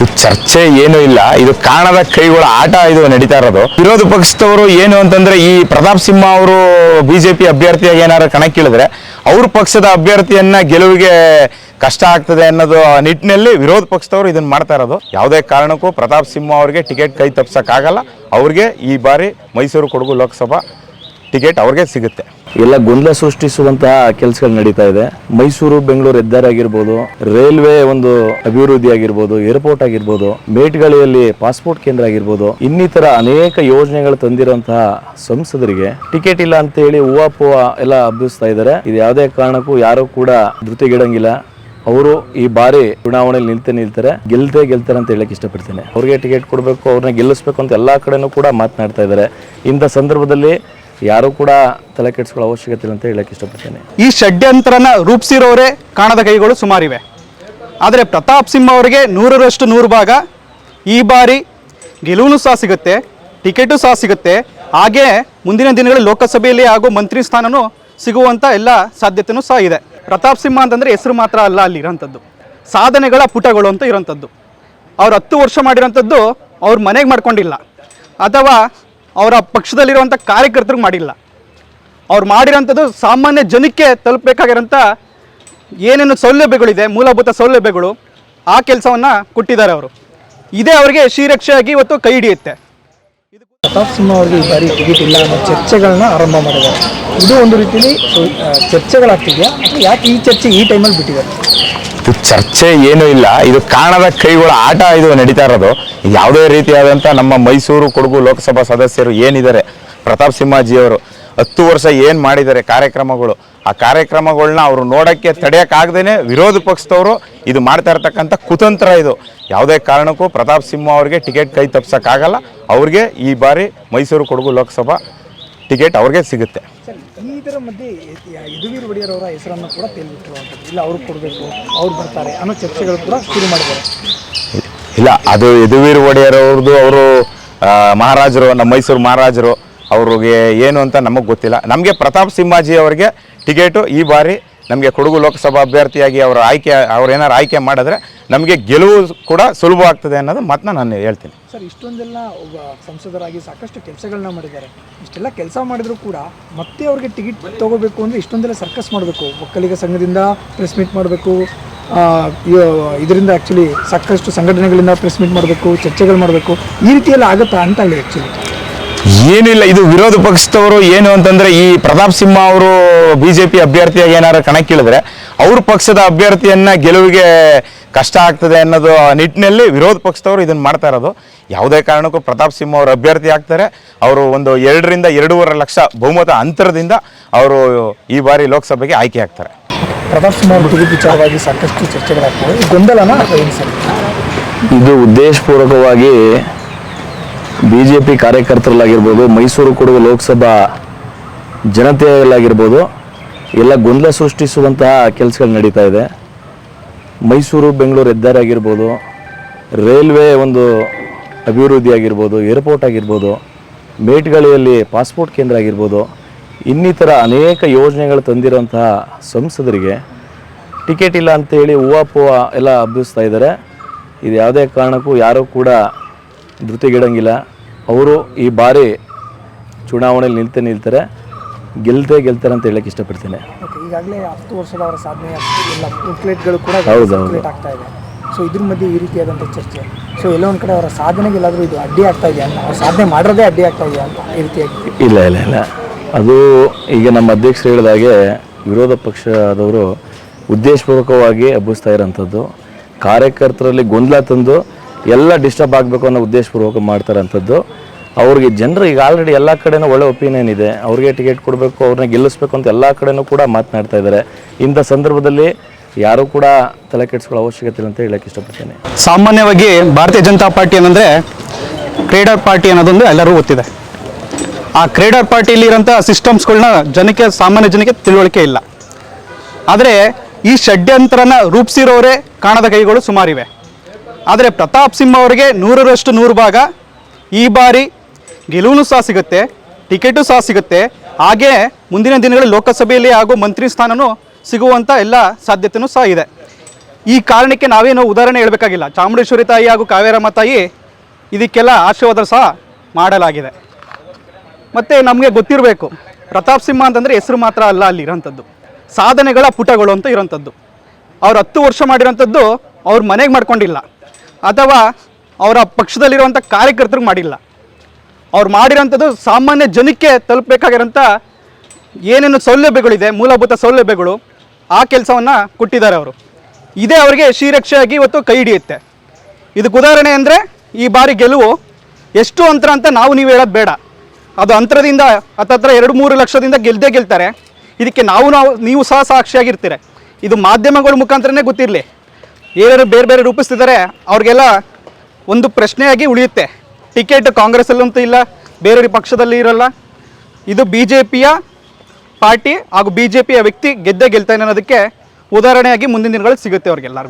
ಇದು ಚರ್ಚೆ ಏನು ಇಲ್ಲ. ಇದು ಕಾಣದ ಕೈಗಳ ಆಟ ಇದು ನಡೀತಾ ಇರೋದು. ವಿರೋಧ ಪಕ್ಷದವರು ಏನು ಅಂತಂದ್ರೆ ಈ ಪ್ರತಾಪ್ ಸಿಂಹ ಅವರು ಬಿಜೆಪಿ ಅಭ್ಯರ್ಥಿಯಾಗಿ ಏನಾದ್ರು ಕಣಕ್ಕಿಳಿದ್ರೆ ಅವ್ರ ಪಕ್ಷದ ಅಭ್ಯರ್ಥಿಯನ್ನ ಗೆಲುವಿಗೆ ಕಷ್ಟ ಆಗ್ತದೆ ಅನ್ನೋದು ನಿಟ್ಟಿನಲ್ಲಿ ವಿರೋಧ ಪಕ್ಷದವರು ಇದನ್ನ ಮಾಡ್ತಾ ಇರೋದು. ಯಾವುದೇ ಕಾರಣಕ್ಕೂ ಪ್ರತಾಪ್ ಸಿಂಹ ಅವರಿಗೆ ಟಿಕೆಟ್ ಕೈ ತಪ್ಸೋಕ್ಕಾಗಲ್ಲ. ಅವ್ರಿಗೆ ಈ ಬಾರಿ ಮೈಸೂರು ಕೊಡಗು ಲೋಕಸಭಾ ಟಿಕೆಟ್ ಅವ್ರಿಗೆ ಸಿಗುತ್ತೆ. ಎಲ್ಲ ಗೊಂದಲ ಸೃಷ್ಟಿಸುವಂತಹ ಕೆಲಸಗಳು ನಡೀತಾ ಇದೆ. ಮೈಸೂರು, ಬೆಂಗಳೂರು ಹೆದ್ದಾರಿ ಆಗಿರ್ಬೋದು, ರೈಲ್ವೆ ಒಂದು ಅಭಿವೃದ್ಧಿ ಆಗಿರ್ಬೋದು, ಏರ್ಪೋರ್ಟ್ ಆಗಿರ್ಬೋದು ಮೇಟ್ಗಳಿಯಲ್ಲಿ ಪಾಸ್ಪೋರ್ಟ್ ಕೇಂದ್ರ ಆಗಿರ್ಬೋದು, ಇನ್ನಿತರ ಅನೇಕ ಯೋಜನೆಗಳು ತಂದಿರುವಂತಹ ಸಂಸದರಿಗೆ ಟಿಕೆಟ್ ಇಲ್ಲ ಅಂತ ಹೇಳಿ ಹೂವ ಎಲ್ಲ ಅಭ್ಯಸ್ತಾ ಇದ್ದಾರೆ. ಇದು ಯಾವುದೇ ಕಾರಣಕ್ಕೂ ಯಾರು ಕೂಡ ಧೃತಿಗಿಡಂಗಿಲ್ಲ. ಅವರು ಈ ಬಾರಿ ಚುನಾವಣೆಯಲ್ಲಿ ನಿಲ್ತೆ ನಿಲ್ತಾರೆ. ಗೆಲ್ತೆ ಗೆಲ್ತಾರೆ ಅಂತ ಹೇಳಕ್ ಇಷ್ಟಪಡ್ತೇನೆ. ಅವ್ರಿಗೆ ಟಿಕೆಟ್ ಕೊಡಬೇಕು, ಅವ್ರನ್ನ ಗೆಲ್ಲಿಸ್ಬೇಕು ಅಂತ ಎಲ್ಲಾ ಕಡೆನೂ ಕೂಡ ಮಾತನಾಡ್ತಾ ಇದ್ದಾರೆ. ಇಂಥ ಸಂದರ್ಭದಲ್ಲಿ ಯಾರು ಕೂಡ ತಲೆ ಕೆಡಿಸ್ಕೊಳ್ಳೋ ಅವಶ್ಯಕತೆ ಇಲ್ಲ ಅಂತ ಹೇಳಕ್ಕೆ ಇಷ್ಟಪಡ್ತೇನೆ. ಈ ಷಡ್ಯಂತ್ರನ ರೂಪಿಸಿರೋರೇ ಕಾಣದ ಕೈಗಳು ಸುಮಾರಿವೆ. ಆದರೆ ಪ್ರತಾಪ್ ಸಿಂಹ ಅವರಿಗೆ ನೂರರಷ್ಟು ನೂರು ಭಾಗ ಈ ಬಾರಿ ಗೆಲುವು ಸಹ ಸಿಗುತ್ತೆ, ಟಿಕೆಟು ಸಹ ಸಿಗುತ್ತೆ. ಹಾಗೇ ಮುಂದಿನ ದಿನಗಳಲ್ಲಿ ಲೋಕಸಭೆಯಲ್ಲಿ ಹಾಗೂ ಮಂತ್ರಿ ಸ್ಥಾನನೂ ಸಿಗುವಂಥ ಎಲ್ಲ ಸಾಧ್ಯತೆಯೂ ಸಹ ಇದೆ. ಪ್ರತಾಪ್ ಸಿಂಹ ಅಂತಂದರೆ ಹೆಸರು ಮಾತ್ರ ಅಲ್ಲ ಅಲ್ಲಿ ಇರೋಂಥದ್ದು. ಸಾಧನೆಗಳ ಪುಟಗಳು ಅಂತ ಇರೋಂಥದ್ದು. ಅವ್ರು ಹತ್ತು ವರ್ಷ ಮಾಡಿರೋಂಥದ್ದು ಅವ್ರ ಮನೆಗೆ ಮಾಡ್ಕೊಂಡಿಲ್ಲ. ಅಥವಾ ಅವರ ಪಕ್ಷದಲ್ಲಿರುವಂಥ ಕಾರ್ಯಕರ್ತರಿಗೆ ಮಾಡಿಲ್ಲ. ಅವ್ರು ಮಾಡಿರೋಂಥದ್ದು ಸಾಮಾನ್ಯ ಜನಕ್ಕೆ ತಲುಪಬೇಕಾಗಿರೋಂಥ ಏನೇನು ಸೌಲಭ್ಯಗಳಿದೆ, ಮೂಲಭೂತ ಸೌಲಭ್ಯಗಳು, ಆ ಕೆಲಸವನ್ನು ಕೊಟ್ಟಿದ್ದಾರೆ ಅವರು. ಇದೇ ಅವರಿಗೆ ಶ್ರೀರಕ್ಷೆಯಾಗಿ ಇವತ್ತು ಕೈ ಹಿಡಿಯುತ್ತೆ. ಪ್ರತಾಪ್ ಸಿಂಹ ಅವರಿಗೆ ಈ ಬಾರಿ ಟಿಕೆಟ್ ಇಲ್ಲ ಅನ್ನೋ ಚರ್ಚೆಗಳನ್ನ ಆರಂಭ ಮಾಡಿದ್ದಾರೆ. ಇದು ಒಂದು ರೀತಿಯಲ್ಲಿ ಚರ್ಚೆಗಳಾಗ್ತಿದೆಯಾ? ಅಥವಾ ಯಾಕೆ ಈ ಚರ್ಚೆ ಈ ಟೈಮಲ್ಲಿ ಬಿಟ್ಟಿದ್ದಾರೆ ಇದು ಚರ್ಚೆ ಏನೂ ಇಲ್ಲ. ಇದು ಕಾಣದ ಕೈಗಳ ಆಟ ಇದು ನಡೀತಾ ಇರೋದು. ಯಾವುದೇ ರೀತಿಯಾದಂಥ ನಮ್ಮ ಮೈಸೂರು, ಕೊಡಗು ಲೋಕಸಭಾ ಸದಸ್ಯರು ಏನಿದ್ದಾರೆ, ಪ್ರತಾಪ್ ಸಿಂಹಾಜಿಯವರು ಹತ್ತು ವರ್ಷ ಏನು ಮಾಡಿದ್ದಾರೆ ಕಾರ್ಯಕ್ರಮಗಳು? ಆ ಕಾರ್ಯಕ್ರಮಗಳನ್ನ ಅವರು ನೋಡೋಕ್ಕೆ ತಡೆಯೋಕ್ಕಾಗ್ದೇ ವಿರೋಧ ಪಕ್ಷದವರು ಇದು ಮಾಡ್ತಾ ಇರ್ತಕ್ಕಂಥ ಕುತಂತ್ರ ಇದು. ಯಾವುದೇ ಕಾರಣಕ್ಕೂ ಪ್ರತಾಪ್ ಸಿಂಹ ಅವರಿಗೆ ಟಿಕೆಟ್ ಕೈ ತಪ್ಪಿಸೋಕ್ಕಾಗಲ್ಲ ಅವ್ರಿಗೆ ಈ ಬಾರಿ ಮೈಸೂರು ಕೊಡಗು ಲೋಕಸಭಾ ಟಿಕೆಟ್ ಅವ್ರಿಗೆ ಸಿಗುತ್ತೆ. ಇದರ ಮಧ್ಯೆ ಯ- ಯದುವೀರ್ ಒಡೆಯರ್ ಅವರ ಹೆಸರನ್ನು ಕೂಡ ತೇಲ್ಬಿಟ್ಟಿರುವಂಥದ್ದು ಇಲ್ಲ ಅವ್ರಿಗೆ ಕೊಡಬೇಕು ಅವ್ರು ಬರ್ತಾರೆ ಅನ್ನೋ ಚರ್ಚೆಗಳು ಕೂಡ ಶುರು ಮಾಡಿದ್ದಾರೆ. ಇಲ್ಲ ಅದು ಯದುವೀರ್ ಒಡೆಯರ್ ಅವ್ರದ್ದು ಅವರು ಮಹಾರಾಜರು ನಮ್ಮ ಮೈಸೂರು ಮಹಾರಾಜರು ಅವ್ರಿಗೆ ಏನು ಅಂತ ನಮಗೆ ಗೊತ್ತಿಲ್ಲ. ನಮಗೆ ಪ್ರತಾಪ್ ಸಿಂಹಾಜಿ ಅವರಿಗೆ ಟಿಕೆಟು ಈ ಬಾರಿ ನಮಗೆ ಕೊಡಗು ಲೋಕಸಭಾ ಅಭ್ಯರ್ಥಿಯಾಗಿ ಅವರ ಆಯ್ಕೆ, ಅವ್ರು ಏನಾರು ಆಯ್ಕೆ ಮಾಡಿದ್ರೆ ನಮಗೆ ಗೆಲುವು ಕೂಡ ಸುಲಭ ಆಗ್ತದೆ ಅನ್ನೋದು ಮಾತನ್ನ ನಾನು ಹೇಳ್ತೀನಿ. ಸರ್, ಇಷ್ಟೊಂದೆಲ್ಲ ಒಬ್ಬ ಸಂಸದರಾಗಿ ಸಾಕಷ್ಟು ಕೆಲಸಗಳನ್ನ ಮಾಡಿದ್ದಾರೆ. ಇಷ್ಟೆಲ್ಲ ಕೆಲಸ ಮಾಡಿದ್ರು ಕೂಡ ಮತ್ತೆ ಅವ್ರಿಗೆ ಟಿಕೆಟ್ ತಗೋಬೇಕು ಅಂದರೆ ಇಷ್ಟೊಂದೆಲ್ಲ ಸರ್ಕಸ್ ಮಾಡಬೇಕು. ಒಕ್ಕಲಿಗ ಸಂಘದಿಂದ ಪ್ರೆಸ್ ಮೀಟ್ ಮಾಡಬೇಕು. ಇದರಿಂದ ಆ್ಯಕ್ಚುಲಿ ಸಾಕಷ್ಟು ಸಂಘಟನೆಗಳಿಂದ ಪ್ರೆಸ್ ಮೀಟ್ ಮಾಡಬೇಕು, ಚರ್ಚೆಗಳು ಮಾಡಬೇಕು. ಈ ರೀತಿಯೆಲ್ಲ ಆಗುತ್ತಾ ಅಂತ ಹೇಳಿ ಆ್ಯಕ್ಚುಲಿ ಏನಿಲ್ಲ ಇದು ವಿರೋಧ ಪಕ್ಷದವರು ಏನು ಅಂತಂದ್ರೆ ಈ ಪ್ರತಾಪ್ ಸಿಂಹ ಅವರು ಬಿಜೆಪಿ ಅಭ್ಯರ್ಥಿಯಾಗಿ ಏನಾದ್ರು ಕಣಕ್ಕಿಳಿದ್ರೆ ಅವ್ರ ಪಕ್ಷದ ಅಭ್ಯರ್ಥಿಯನ್ನ ಗೆಲುವಿಗೆ ಕಷ್ಟ ಆಗ್ತದೆ ಅನ್ನೋದು ನಿಟ್ಟಿನಲ್ಲಿ ವಿರೋಧ ಪಕ್ಷದವರು ಇದನ್ನ ಮಾಡ್ತಾ ಇರೋದು. ಯಾವುದೇ ಕಾರಣಕ್ಕೂ ಪ್ರತಾಪ್ ಸಿಂಹ ಅವರು ಅಭ್ಯರ್ಥಿ ಆಗ್ತಾರೆ. ಅವರು ಒಂದು ಎರಡರಿಂದ ಎರಡೂವರೆ ಲಕ್ಷ ಬಹುಮತ ಅಂತರದಿಂದ ಅವರು ಈ ಬಾರಿ ಲೋಕಸಭೆಗೆ ಆಯ್ಕೆ ಆಗ್ತಾರೆ. ಪ್ರತಾಪ್ ಸಿಂಹ ಅವರು ಟಿಕೆಟ್ ವಿಚಾರವಾಗಿ ಸಾಕಷ್ಟು ಚರ್ಚೆಗಳಾಗ್ತವೆ. ಗೊಂದಲನ ಇದು ಉದ್ದೇಶಪೂರ್ವಕವಾಗಿ ಬಿ ಜೆ ಕಾರ್ಯಕರ್ತರಲ್ಲಾಗಿರ್ಬೋದು, ಮೈಸೂರು ಕೊಡಗು ಲೋಕಸಭಾ ಜನತೆಯಲ್ಲಾಗಿರ್ಬೋದು, ಎಲ್ಲ ಗೊಂದಲ ಸೃಷ್ಟಿಸುವಂತಹ ಕೆಲಸಗಳು ನಡೀತಾ ಇದೆ. ಮೈಸೂರು, ಬೆಂಗಳೂರು ಹೆದ್ದಾರಿ ಆಗಿರ್ಬೋದು, ರೈಲ್ವೆ ಒಂದು ಅಭಿವೃದ್ಧಿ ಆಗಿರ್ಬೋದು, ಏರ್ಪೋರ್ಟ್ ಆಗಿರ್ಬೋದು ಮೇಟ್ಗಳಿಯಲ್ಲಿ ಪಾಸ್ಪೋರ್ಟ್ ಕೇಂದ್ರ ಆಗಿರ್ಬೋದು, ಇನ್ನಿತರ ಅನೇಕ ಯೋಜನೆಗಳು ತಂದಿರುವಂತಹ ಸಂಸದರಿಗೆ ಟಿಕೆಟ್ ಇಲ್ಲ ಅಂತೇಳಿ ಹೂವ ಪೂವ ಎಲ್ಲ ಹಬ್ಬಿಸ್ತಾ ಇದ್ದಾರೆ. ಇದು ಯಾವುದೇ ಕಾರಣಕ್ಕೂ ಯಾರೂ ಕೂಡ ಧೃತಿಗಿಡಂಗಿಲ್ಲ. ಅವರು ಈ ಬಾರಿ ಚುನಾವಣೆಯಲ್ಲಿ ನಿಲ್ತೇ ನಿಲ್ತಾರೆ. ಗೆಲ್ತೇ ಗೆಲ್ತಾರೆ ಅಂತ ಹೇಳಕ್ಕೆ ಇಷ್ಟಪಡ್ತೇನೆ. ಈಗಾಗಲೇ ಹತ್ತು ವರ್ಷದ ಅವರ ಸಾಧನೆ ಎಲ್ಲ ಔಟ್ಲೆಟ್ಗಳು ಕೂಡ ಹೌದು, ಹೌದು. ಆಗ್ತಾ ಇದೆ. ಸೊ ಇದ್ರ ಮಧ್ಯೆ ಈ ರೀತಿಯಾದಂಥ ಚರ್ಚೆ. ಸೊ ಎಲ್ಲೋ ಒಂದು ಕಡೆ ಅವರ ಸಾಧನೆಗೆ ಎಲ್ಲಾದರೂ ಇದು ಅಡ್ಡಿ ಆಗ್ತಾ ಇದೆಯಾ? ಅಂತ ಅವ್ರ ಸಾಧನೆ ಮಾಡೋದೇ ಅಡ್ಡಿ ಆಗ್ತಾ ಇದೆಯಾ ಅಂತ ಈ ರೀತಿಯಾಗಿ ಇಲ್ಲ ಇಲ್ಲ ಇಲ್ಲ. ಅದು ಈಗ ನಮ್ಮ ಅಧ್ಯಕ್ಷರು ಹೇಳಿದಾಗೆ ವಿರೋಧ ಪಕ್ಷದವರು ಉದ್ದೇಶಪೂರ್ವಕವಾಗಿ ಹಬ್ಬಿಸ್ತಾ ಇರೋಂಥದ್ದು. ಕಾರ್ಯಕರ್ತರಲ್ಲಿ ಗೊಂದಲ ತಂದು ಎಲ್ಲ ಡಿಸ್ಟರ್ಬ್ ಆಗಬೇಕು ಅನ್ನೋ ಉದ್ದೇಶಪೂರ್ವಕ ಮಾಡ್ತಾರಂಥದ್ದು. ಅವ್ರಿಗೆ ಜನರು ಈಗ ಆಲ್ರೆಡಿ ಎಲ್ಲ ಕಡೆನೂ ಒಳ್ಳೆ ಒಪಿನಿಯನ್ ಇದೆ. ಅವ್ರಿಗೆ ಟಿಕೆಟ್ ಕೊಡಬೇಕು, ಅವ್ರನ್ನ ಗೆಲ್ಲಿಸ್ಬೇಕು ಅಂತ ಎಲ್ಲ ಕಡೆನೂ ಕೂಡ ಮಾತನಾಡ್ತಾ ಇದ್ದಾರೆ. ಇಂಥ ಸಂದರ್ಭದಲ್ಲಿ ಯಾರೂ ಕೂಡ ತಲೆ ಕೆಡಿಸ್ಕೊಳ್ಳೋ ಅವಶ್ಯಕತೆ ಇಲ್ಲ ಅಂತ ಹೇಳಕ್ಕೆ ಇಷ್ಟಪಡ್ತೇನೆ. ಸಾಮಾನ್ಯವಾಗಿ ಭಾರತೀಯ ಜನತಾ ಪಾರ್ಟಿ ಏನಂದರೆ ಕ್ರೀಡಾ ಪಾರ್ಟಿ ಅನ್ನೋದೊಂದು ಎಲ್ಲರೂ ಗೊತ್ತಿದೆ. ಆ ಕ್ರೇಡರ್ ಪಾರ್ಟಿಯಲ್ಲಿರೋಂಥ ಸಿಸ್ಟಮ್ಸ್ಗಳನ್ನ ಜನಕ್ಕೆ, ಸಾಮಾನ್ಯ ಜನಕ್ಕೆ ತಿಳುವಳಿಕೆ ಇಲ್ಲ. ಆದರೆ ಈ ಷಡ್ಯಂತ್ರನ ರೂಪಿಸಿರೋರೇ ಕಾಣದ ಕೈಗಳು ಸುಮಾರಿವೆ. ಆದರೆ ಪ್ರತಾಪ್ ಸಿಂಹ ಅವರಿಗೆ ನೂರರಷ್ಟು ನೂರು ಭಾಗ. ಈ ಬಾರಿ ಗೆಲುವು ಸಹ ಸಿಗುತ್ತೆ, ಟಿಕೆಟು ಸಹ ಸಿಗುತ್ತೆ. ಹಾಗೇ ಮುಂದಿನ ದಿನಗಳಲ್ಲಿ ಲೋಕಸಭೆಯಲ್ಲಿ ಹಾಗೂ ಮಂತ್ರಿ ಸ್ಥಾನವೂ ಸಿಗುವಂಥ ಎಲ್ಲ ಸಾಧ್ಯತೆಯೂ ಸಹ ಇದೆ. ಈ ಕಾರಣಕ್ಕೆ ನಾವೇನು ಉದಾಹರಣೆ ಹೇಳಬೇಕಾಗಿಲ್ಲ. ಚಾಮುಂಡೇಶ್ವರಿ ತಾಯಿ ಹಾಗೂ ಕಾವೇರಮ್ಮ ತಾಯಿ ಇದಕ್ಕೆಲ್ಲ ಆಶೀರ್ವಾದ ಸಹ ಮಾಡಲಾಗಿದೆ. ಮತ್ತು ನಮಗೆ ಗೊತ್ತಿರಬೇಕು, ಪ್ರತಾಪ್ ಸಿಂಹ ಅಂತಂದರೆ ಹೆಸರು ಮಾತ್ರ ಅಲ್ಲ ಅಲ್ಲಿ ಇರೋಂಥದ್ದು. ಸಾಧನೆಗಳ ಪುಟಗಳು ಅಂತ ಇರೋಂಥದ್ದು. ಅವ್ರು ಹತ್ತು ವರ್ಷ ಮಾಡಿರೋಂಥದ್ದು ಅವ್ರ ಮನೆಗೆ ಮಾಡ್ಕೊಂಡಿಲ್ಲ. ಅಥವಾ ಅವರ ಪಕ್ಷದಲ್ಲಿರುವಂಥ ಕಾರ್ಯಕರ್ತರಿಗೆ ಮಾಡಿಲ್ಲ. ಅವ್ರು ಮಾಡಿರೋಂಥದ್ದು ಸಾಮಾನ್ಯ ಜನಕ್ಕೆ ತಲುಪಬೇಕಾಗಿರೋಂಥ ಏನೇನು ಸೌಲಭ್ಯಗಳಿದೆ, ಮೂಲಭೂತ ಸೌಲಭ್ಯಗಳು, ಆ ಕೆಲಸವನ್ನು ಕೊಟ್ಟಿದ್ದಾರೆ ಅವರು. ಇದೇ ಅವರಿಗೆ ಶ್ರೀರಕ್ಷೆಯಾಗಿ ಇವತ್ತು ಕೈ ಹಿಡಿಯುತ್ತೆ. ಇದಕ್ಕೆ ಉದಾಹರಣೆ ಅಂದರೆ, ಈ ಬಾರಿ ಗೆಲುವು ಎಷ್ಟು ಅಂತರ ಅಂತ ನಾವು ನೀವು ಹೇಳೋದು ಬೇಡ. ಅದು ಅಂತರದಿಂದ, ಹತ್ತತ್ರ ಎರಡು ಮೂರು ಲಕ್ಷದಿಂದ ಗೆಲ್ದೇ ಗೆಲ್ತಾರೆ. ಇದಕ್ಕೆ ನಾವು ನಾವು, ನೀವು ಸಹ ಸಾಕ್ಷಿಯಾಗಿರ್ತೀರ. ಇದು ಮಾಧ್ಯಮಗಳ ಮುಖಾಂತರನೇ ಗೊತ್ತಿರಲಿ. ಏನೇನು ಬೇರೆ ಬೇರೆ ರೂಪಿಸ್ತಿದ್ದಾರೆ, ಅವ್ರಿಗೆಲ್ಲ ಒಂದು ಪ್ರಶ್ನೆಯಾಗಿ ಉಳಿಯುತ್ತೆ. ಟಿಕೆಟ್ ಕಾಂಗ್ರೆಸ್ಸಲ್ಲಂತೂ ಇಲ್ಲ, ಬೇರೆ ಪಕ್ಷದಲ್ಲಿ ಇರಲ್ಲ. ಇದು ಬಿ ಜೆ ಪಿಯ ಪಾರ್ಟಿ ಹಾಗೂ ಬಿ ಜೆ ಪಿಯ ವ್ಯಕ್ತಿ ಗೆದ್ದೇ ಗೆಲ್ತಾನೆ ಅನ್ನೋದಕ್ಕೆ ಉದಾಹರಣೆಯಾಗಿ ಮುಂದಿನ ದಿನಗಳಲ್ಲಿ ಸಿಗುತ್ತೆ ಅವ್ರಿಗೆಲ್ಲರಿಗೂ.